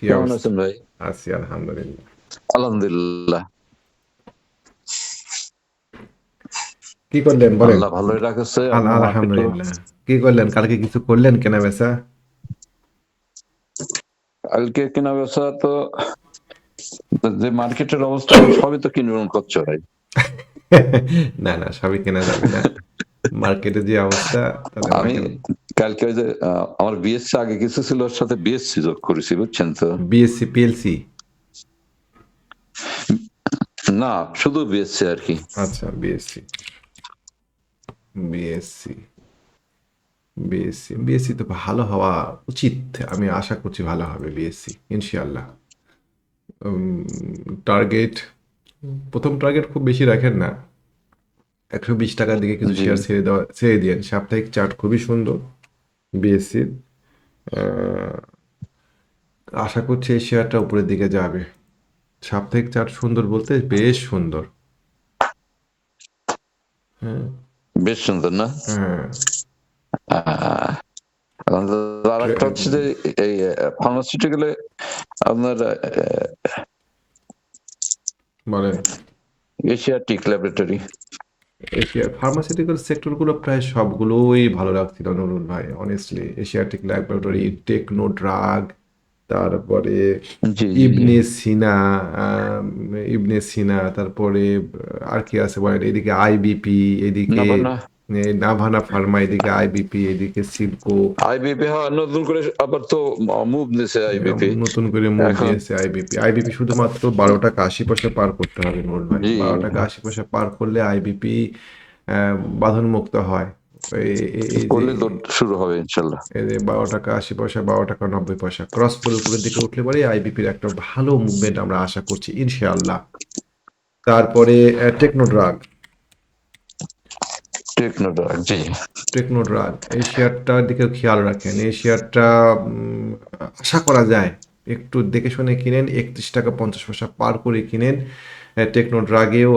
কি আছেন ভাই? আছি আলহামদুলিল্লাহ। আলহামদুলিল্লাহ। কি করলেন বলেন? আল্লাহ ভালোই রাখছে আলহামদুলিল্লাহ। কি করলেন? কালকে কিছু করলেন কেনা বেচা কালকে কেনা বেচা তো যে মার্কেটের অবস্থা সবই তো কিনবেন করছ ভাই। না না সবই কেনা যাবে না। মার্কেটে যে অবস্থা আমি কালকে ওই যে আমার বিএসসি আগে কিছু ছিল ওর সাথে বিএসসি যোগ করেছি বুঝছেন তো? বিএসসি পিএলসি না শুধু বিএসসি আর কি। আচ্ছা বিএসসি বিএসসি বিএসসি বিএসসি তো ভালো হওয়া উচিত আমি আশা করছি ভালো হবে বিএসসি ইনশাআল্লাহ। টার্গেট প্রথম টার্গেট খুব বেশি রাখেন না। একশো বিশ টাকার দিকে কিছু। শেয়ার ছেড়ে দেওয়া ছেড়ে দিয়েন সাপ্তাহিক চার্ট খুবই সুন্দর বিএসসির আশা করছি এই শেয়ারটা উপরের দিকে যাবে। সাপ্তাহিক চার্ট সুন্দর বলতে বেশ সুন্দর। হ্যাঁ। বেশ সুন্দর না? হ্যাঁ। আহ, আর একটা হচ্ছে যে এই ফার্মাসিউটিক্যালে আপনার এশিয়াটিক ল্যাবরেটরি। এশিয়া ফার্মাসিউটিক্যাল সেক্টরগুলো প্রায় সবগুলোই ভালো লাগছিল নুরুল ভাই honestly Asiatic laboratory techno drug তারপরে ইবনে সিনা ইবনে সিনা তারপরে আর কি আছে বলেন এদিকে আইবিপি এদিকে নাভানা ফার্মা এদিকে আইবিপি এদিকে সিলকো আইবিপি হ্যাঁ নতুন করে আবার তো মুভ নিছে আইবিপি নতুন করে মুভ দিয়েছে আইবিপি আইবিপি শুধুমাত্র বারো টাকা আশি পয়সা পার করতে হবে নোট ভাই। বারো টাকা আশি পয়সা পার করলে আইবিপি বাঁধন মুক্ত হয়। করলে তো শুরু হবে ইনশাল্লাহ বারো টাকা আশি পয়সা বারো টাকা নব্বই পয়সা ক্রস করে উপরের দিকে উঠলে পরে আইবিপির একটা ভালো মুভমেন্ট আমরা আশা করছি ইনশাআল্লাহ। তারপরে টেকনোড্রাগ টেকনোড্রাগ জি। টেকনোড্রাগ এই শেয়ারটার দিকে খেয়াল রাখেন। এই শেয়ারটা আশা করা যায় একটু দেখে শুনে কিনেন একত্রিশ টাকা পঞ্চাশ পয়সা পার করে কিনেন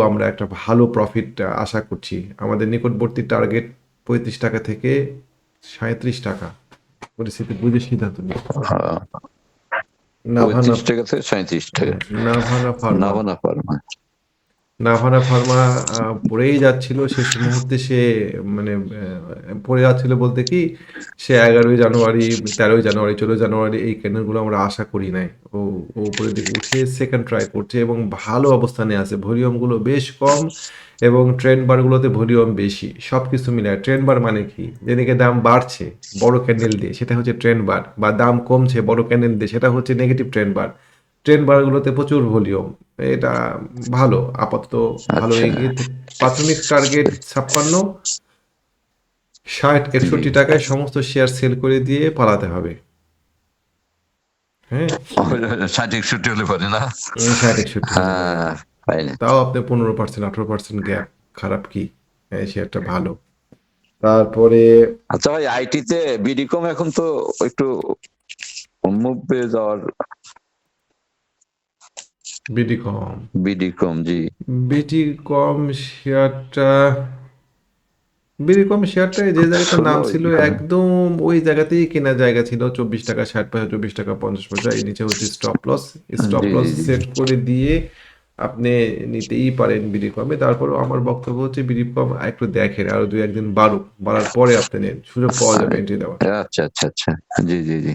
আমরা একটা ভালো প্রফিট আশা করছি। আমাদের নিকটবর্তী টার্গেট পঁয়ত্রিশ টাকা থেকে সাঁত্রিশ টাকা পরিস্থিতি বুঝে সিদ্ধান্ত নিন। হ্যাঁ, নাভানা টাকা থেকে সাঁত্রিশ টাকা। Navana pharma. Navana pharma. Navana pharma পড়েই যাচ্ছিল। শেষ মুহূর্তে সে মানে পড়ে যাচ্ছিল বলতে কি, সে এগারোই জানুয়ারি, তেরোই জানুয়ারি, চোদ্দই জানুয়ারি এই ক্যান্ডেলগুলো আমরা আশা করি নাই। ও ও দিকে উঠে সেকেন্ড ট্রাই করছে এবং ভালো অবস্থানে আছে। ভলিউমগুলো বেশ কম এবং ট্রেন্ড বারগুলোতে ভলিউম বেশি সব কিছু মিলায়। ট্রেন্ড বার মানে কি? যেদিকে দাম বাড়ছে বড় ক্যান্ডেল দিয়ে, সেটা হচ্ছে ট্রেন্ড বার, বা দাম কমছে বড় ক্যান্ডেল দিয়ে, সেটা হচ্ছে নেগেটিভ ট্রেন্ড বার। ট্রেন্ড বারগুলোতে প্রচুর ভলিউম। এটা ভালো আপাতত ভালো আচ্ছা। এগিয়ে প্রাথমিক টার্গেট ছাপ্পান্ন ষাট একষট্টি টাকায় সমস্ত শেয়ার সেল করে দিয়ে পালাতে হবে। হ্যাঁ? ষাট একষট্টি হলে পারে না? ষাট একষট্টি হ্যাঁ তাও আপনি পনেরো পার্সেন্ট আঠারো পার্সেন্ট গ্যাপ খারাপ কি? এই শেয়ারটা ভালো। তারপরে আচ্ছা ভাই আইটিতে বিডিকম এখন তো একটু মুভ পেয়ে যাওয়ার বিডি কম বিডিকম জি। বিটি কম শেয়ারটা বিডি কম শেয়ারটা যে জায়গাটার নাম ছিল একদম ওই জায়গাতেই কেনা জায়গা ছিল চব্বিশ টাকা ষাট পয়সা চব্বিশ টাকা পঞ্চাশ পয়সা। এই নিচে হচ্ছে stop loss stop loss. Set করে দিয়ে আপনি নিতেই পারেন বিডি কমে তারপরেও আমার বক্তব্য হচ্ছে বিডি কম একটু দেখেন আরও দুই একদিন বাড়ুক। বাড়ার পরে আপনি নেন। সুযোগ পাওয়া যাবে এন্ট্রি দেওয়ার আচ্ছা আচ্ছা আচ্ছা। জি জি জি।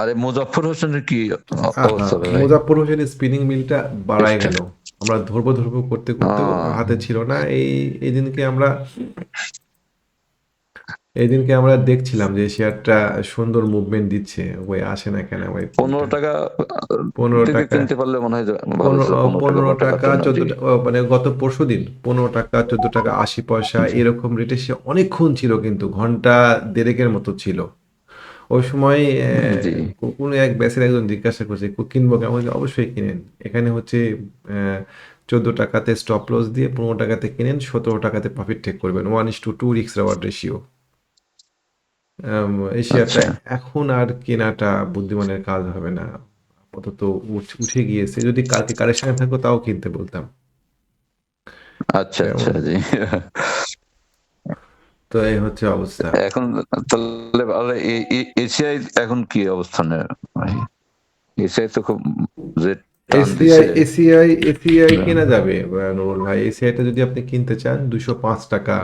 আরে মুজাফর হোসেনের কি অবস্থা? মুজাফর হোসেন স্পিনিং মিলটা বাড়াই গেল। আমরা ধরবো ধরবো করতে করতে হাতে ছিল না। এই এই দিনকে আমরা এই দিনকে আমরা দেখছিলাম যে শেয়ারটা সুন্দর মুভমেন্ট দিচ্ছে। ওই আসে না কেন ওই পনেরো টাকা পনেরো টাকা। কিনতে পারলে মনে হয় পনেরো টাকা চোদ্দ মানে গত পরশু দিন পনেরো টাকা চোদ্দ টাকা আশি পয়সা এরকম রেটে সে অনেকক্ষণ ছিল কিন্তু ঘণ্টা দেড়েকের মতো ছিল। ওই সময় কোনো এক ব্যাচের একজন জিজ্ঞাসা করছে কিনবো কেমন? অবশ্যই কিনেন। এখানে হচ্ছে চোদ্দ টাকাতে স্টপ লস দিয়ে পনেরো টাকাতে কিনেন সতেরো টাকাতে প্রফিট টেক করবেন। ওয়ান ইস টু টু রিক্স রেওয়ার্ড রেশিও এই শেয়ারটা আচ্ছা। এখন আর কেনাটা বুদ্ধিমানের কাজ হবে না। আপাতত উঠ- উঠে গিয়েছে। যদি কালকে কারেকশনে থাকো তাও কিনতে বলতাম। আচ্ছা আচ্ছা জি। তো এই হচ্ছে অবস্থা। এখন তাহলে এসিআই এখন কি অবস্থানে এসিআই তো খুব যে এসিআই। এসিআই এসিআই কেনা যাবে? নুরুল ভাই এসিআইটা যদি আপনি কিনতে চান দুশো পাঁচ টাকা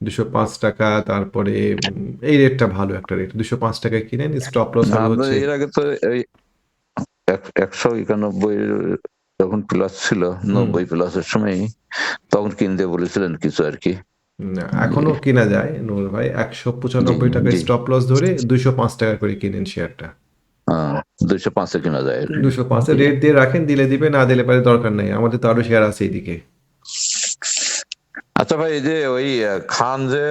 দুশো পাঁচ টাকা তারপরে এই রেটটা ভালো একটা রেট দুশো পাঁচ টাকায় কিনেন স্টপ লস হচ্ছে এর আগে তো একশো একানব্বই যখন প্লাস ছিল নব্বই প্লাসের সময় তখন কিনতে বলেছিলেন কিছু আর কি। এখনও কেনা যায় নুরুল ভাই। একশো পঁচানব্বই টাকা স্টপ লস ধরে দুইশো পাঁচ টাকা করে কিনেন শেয়ারটা দুইশো পাঁচে কিনা যায়। দুশো পাঁচে রেট দিয়ে রাখেন দিলে দিবে না দিলে পারে দরকার নেই। আমাদের তো আরও শেয়ার আছে এদিকে আচ্ছা ভাই যে ওই খান যে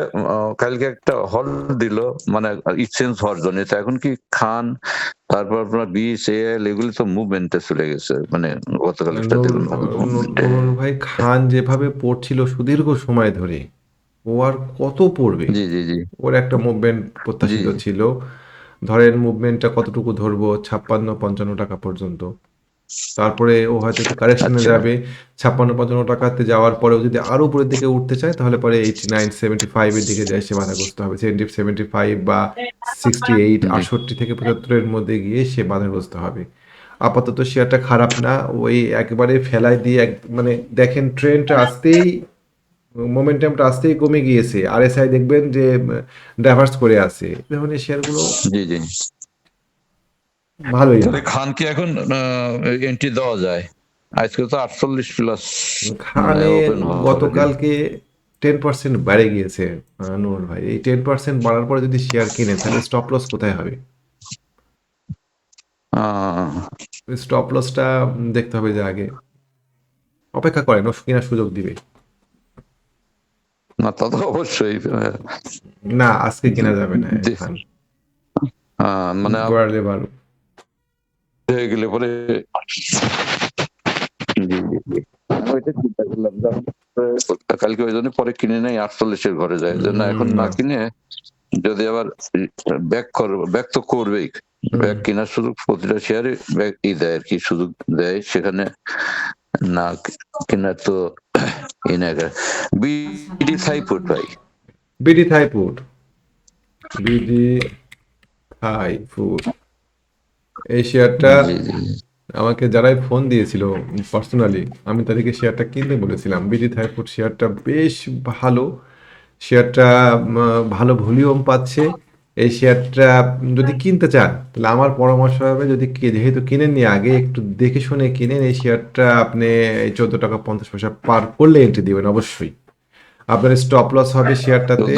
কালকে একটা হল দিল মানে এক্সচেঞ্জ হওয়ার জন্য। তো এখন কি খান তারপর আপনার বিএস এল এগুলি তো মুভমেন্টে চলে গেছে। মানে গতকাল ভাই খান যেভাবে পড়ছিল সুদীর্ঘ সময় ধরে ও আর কত পড়বে? জি জি জি। ওর একটা মুভমেন্ট প্রত্যাশিত ছিল। ধরেন মুভমেন্টটা কতটুকু ধরবো? ছাপ্পান্ন পঞ্চান্ন টাকা পর্যন্ত। তারপরে ও হয়তো একটু কারেকশনে আচ্ছা। যাবে। ছাপ্পান্ন পঞ্চান্ন টাকাতে যাওয়ার পরেও যদি আরও উপরের দিকে উঠতে চায় তাহলে পরে এইটি নাইন সেভেন্টি ফাইভের দিকে যায় সে বাধাগ্রস্ত হবে। সেভেন্টি সেভেন্টি ফাইভ বা সিক্সটি এইট। আটষট্টি থেকে পঁচাত্তরের মধ্যে গিয়ে সে বাধাগ্রস্ত হবে। আপাতত শেয়ারটা খারাপ না। ওই একেবারে ফেলায় দিয়ে এক মানে দেখেন ট্রেনটা আসতেই মোমেন্টামটা আসতেই কমে গিয়েছে। আর এস আই দেখবেন যে ডাইভার্স করে আছে। এই ধরনের শেয়ারগুলো জি জি। ভালোই। না। খান কি এখন এন্ট্রি দেওয়া যায়? আজকে তো আটচল্লিশ প্লাস খানে গতকালকে টেন পার্সেন্ট বেড়ে গিয়েছে নুরুল ভাই। এই টেন পার্সেন্ট বাড়ার পরে যদি শেয়ার কিনে তাহলে স্টপ লস কোথায় হবে? স্টপ লসটা দেখতে হবে যে আগে। অপেক্ষা করেন ও কেনার সুযোগ দিবে। না তা তো অবশ্যই না আজকে কেনা যাবে না। মানে বাড়লে হয়ে গেলে পরে জি, জি, জি। আমি ওইটা চিন্তা করলাম যে আমি, আহ, কালকে ওই জন্য পরে কিনে নেই আটচল্লিশের ঘরে যায় যে না এখন না। কিনে যদি আবার ব্যাক করবে ব্যাক তো করবেই ব্যাক কেনার সুযোগ প্রতিটা শেয়ারে ব্যাক ই দেয় আর কি সুযোগ দেয় সেখানে না কেনার তো ই না বিডি থাইপুট ভাই। BD Thai food. BD Thai food. এই শেয়ারটা। আমাকে যারাই ফোন দিয়েছিল পার্সোনালি আমি তাদেরকে শেয়ারটা কিনতে বলেছিলাম। বিডি থাই ফুড শেয়ারটা বেশ ভালো। শেয়ারটা ভালো ভলিউম পাচ্ছে। এই শেয়ারটা যদি কিনতে চান তাহলে আমার পরামর্শ হবে যদি যেহেতু কিনেননি আগে একটু দেখে শুনে কিনেন। এই শেয়ারটা আপনি এই চোদ্দ টাকা পঞ্চাশ পয়সা পার করলে এন্ট্রি দিবেন অবশ্যই। আপনার স্টপ লস হবে শেয়ারটাতে।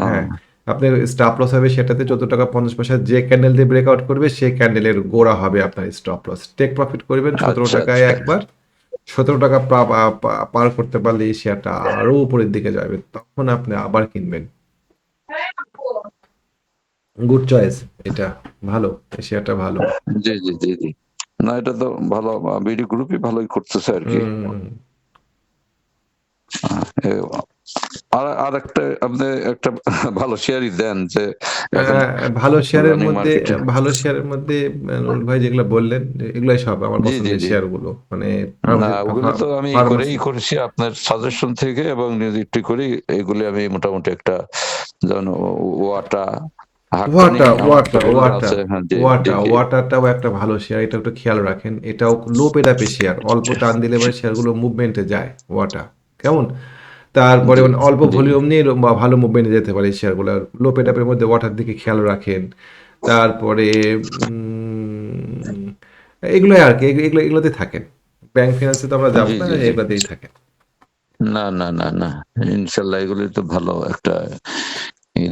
হ্যাঁ আপনার স্টপ লস হবে সেটাতে চোদ্দ টাকা পঞ্চাশ পয়সা। যে ক্যান্ডেল দিয়ে ব্রেকআউট করবে সেই ক্যান্ডেলের গোড়া হবে আপনার স্টপ লস টেক প্রফিট করবেন সতেরো আচ্ছা, টাকায় আচ্ছা। একবার। সতেরো টাকা পার করতে পারলে এই শেয়ারটা আরও উপরের দিকে যাবে তখন আপনি আবার কিনবেন। গুড চয়েস এটা ভালো এই শেয়ারটা ভালো। জি জি জি জি। না এটা তো ভালো বিডি গ্রুপই ভালোই করতেছে আর কি। আর আর একটা আপনি একটা ভালো শেয়ারই দেন যে ভালো শেয়ারের মধ্যে ভালো শেয়ারের মধ্যে নুরুল ভাই যেগুলো বললেন এগুলাই সব আমার পছন্দের জি। শেয়ারগুলো মানে ওগুলো তো আমি করেই করেছি আপনার সাজেশন থেকে এবং নিযুক্তি করি এগুলি আমি মোটামুটি একটা যেমন ওয়াটা ওয়াটা ওয়াটা ওয়াটা ওয়াটা ওয়াটারটাও একটা ভালো শেয়ার এটা একটু খেয়াল রাখেন এটাও লো পেডাপে শেয়ার অল্প টান দিলে এবার শেয়ারগুলো মুভমেন্টে যায় ওয়াটা কেমন? তারপরে মানে অল্প ভলিউম নিয়ে ভালো মুভমেন্টে যেতে পারে শেয়ারগুলো লো পেডাপের মধ্যে ওয়াটার দিকে খেয়াল রাখেন তারপরে এগুলোই আর কি এগুলো এগুলো- এগুলোতেই থাকেন ব্যাংক ফিনান্সে তো আমরা যাব না। এগুলোতেই থাকেন। না না না না ইনশাল্লাহ এগুলি তো ভালো একটা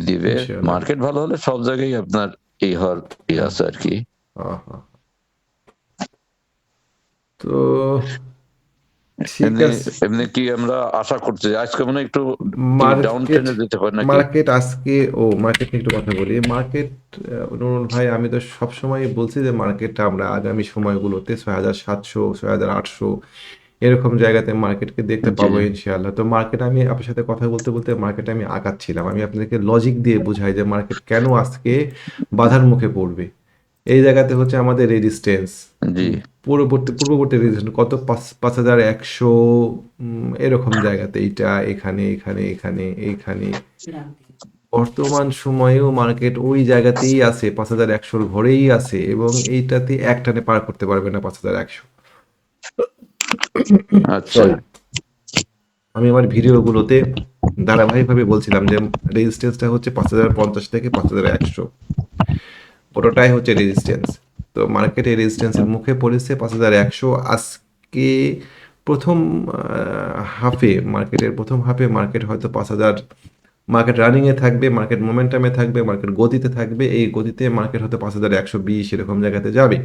দিবে মার্কেট ভালো হলে সব জায়গায় আপনার এই হওয়ার ই আছে আর কি। তো এমনি কি আমরা আশা করছি? আজকে মনে একটু ডাউন ট্রেনে যেতে পারে নাকি? মার্কেট আজকে ও মার্কেট নিয়ে একটু কথা বলি। মার্কেট নুরুল ভাই আমি তো সবসময় বলছি যে মার্কেটটা আমরা আগামী সময়গুলোতে ছয় হাজার সাতশো ছয় হাজার আটশো এরকম জায়গাতে মার্কেটকে দেখতে পাবো জি। ইনশাআল্লাহ। তো মার্কেট আমি আপনার সাথে কথা বলতে বলতে মার্কেটে আমি আগাচ্ছিলাম। আমি আপনাদেরকে লজিক দিয়ে বুঝাই যে মার্কেট কেন আজকে বাধার মুখে পড়বে। এই জায়গাতে হচ্ছে আমাদের রেজিস্ট্যান্স পূর্ববর্তী পূর্ববর্তী রেজিস্ট্যান্স কত? পাঁচ পাঁচ হাজার একশো এরকম জায়গাতে এইটা এখানে এখানে এখানে এইখানে। বর্তমান সময়েও মার্কেট ওই জায়গাতেই আছে পাঁচ হাজার একশোর ঘরেই আছে এবং এইটাতে একটানে পার করতে পারবে না পাঁচ হাজার একশো। আচ্ছা। আমি আমার ভিডিওগুলোতে ধারাবাহিকভাবে বলছিলাম যে রেজিস্ট্যান্সটা হচ্ছে পাঁচ হাজার পঞ্চাশ থেকে পাঁচ হাজার একশো। ওটাই হচ্ছে রেজিস্ট্যান্স তো মার্কেটে রেজিস্ট্যান্সের মুখে পড়েছে পাঁচ হাজার একশো। আজকে প্রথম হাফে মার্কেটের প্রথম হাফে মার্কেট হয়তো পাঁচ হাজার। মার্কেট রানিংয়ে থাকবে মার্কেট মোমেন্টামে থাকবে মার্কেট গতিতে থাকবে। এই গতিতে মার্কেট হয়তো পাঁচ হাজার একশো বিশ এরকম জায়গাতে যাবে।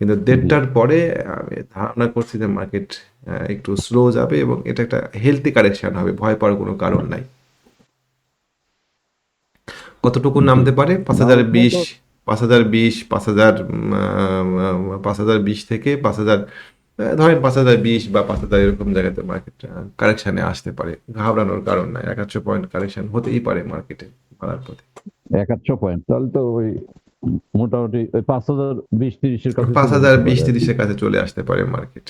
কিন্তু দেড়টার পরে আমি ধারণা করছি যে মার্কেট একটু স্লো যাবে এবং এটা একটা হেলদি কারেকশন হবে ভয় পাওয়ার কোনো কারণ নাই। কতটুকু নামতে পারে? পাঁচ হাজার বিশ পাঁচ হাজার বিশ পাঁচ হাজার পাঁচ হাজার বিশ থেকে পাঁচ হাজার ধরেন পাঁচ হাজার বিশ বা পাঁচ হাজার এরকম জায়গাতে মার্কেট কারেকশানে আসতে পারে। ঘাবড়ানোর কারণ নাই। এক আধশো পয়েন্ট কারেকশন হতেই পারে মার্কেটে বাড়ার পথে। একাশো পয়েন্ট তাহলে তো ওই মোটামুটি পাঁচ হাজার বিশ তিরিশের কাছে পাঁচ হাজার বিশ তিরিশের কাছে চলে আসতে পারে মার্কেট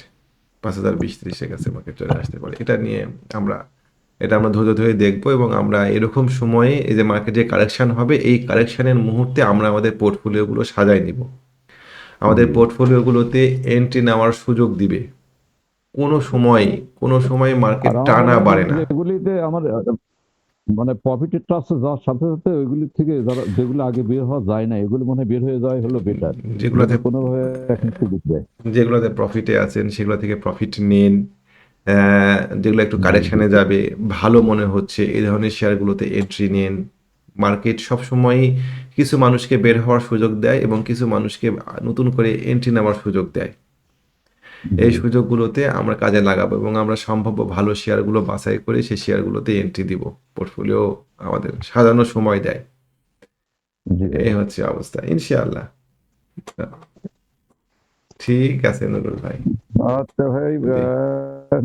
পাঁচ হাজার বিশ তিরিশের কাছে মার্কেট চলে আসতে পারে। এটা নিয়ে আমরা এটা আমরা ধৈর্য ধরে দেখব এবং আমরা এরকম সময়ে এই যে মার্কেটে কারেকশন হবে এই কারেকশনের মুহূর্তে আমরা আমাদের পোর্টফোলিওগুলো সাজাই নিব। আমাদের পোর্টফোলিওগুলোতে এন্ট্রি নেওয়ার সুযোগ দিবে। কোনো সময় কোনো সময় মার্কেট টানা বাড়ে না। আমার আহ, মানে প্রফিটের ট্রাস্টে যাওয়ার সাথে সাথে ওইগুলি থেকে যারা যেগুলো আগে বের হওয়া যায় না এগুলো মনে বের হয়ে যাওয়াই হলো বেটার যেগুলোতে কোনোভাবে এখন সুযোগ দেয় যেগুলোতে প্রফিটে আছেন সেগুলো থেকে প্রফিট নেন। যেগুলো একটু কারেকশানে যাবে ভালো মনে হচ্ছে এই ধরনের শেয়ারগুলোতে এন্ট্রি নেন। মার্কেট সবসময়ই কিছু মানুষকে বের হওয়ার সুযোগ দেয় এবং কিছু মানুষকে নতুন করে এন্ট্রি নেওয়ার সুযোগ দেয়। এই সুযোগগুলোতে আমরা কাজে লাগাবো এবং আমরা সম্ভাব্য ভালো শেয়ারগুলো বাছাই করে সেই শেয়ারগুলোতে এন্ট্রি দিব পোর্টফোলিও আমাদের সাজানোর সময় দেয়। এই হচ্ছে অবস্থা ইনশাআল্লাহ। ঠিক আছে নুরুল ভাই। আচ্ছা ভাই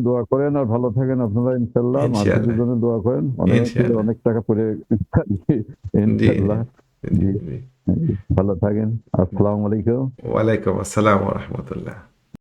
দোয়া করেন আর ভালো থাকেন আপনারা ইনশাআল্লাহ। মার্কেটের জন্য দোয়া করেন। অনেক অনেক টাকা জি জি ভালো থাকেন। আসসালামু আলাইকুম। ওয়ালাইকুম আসসালাম রহমতুল্লাহ।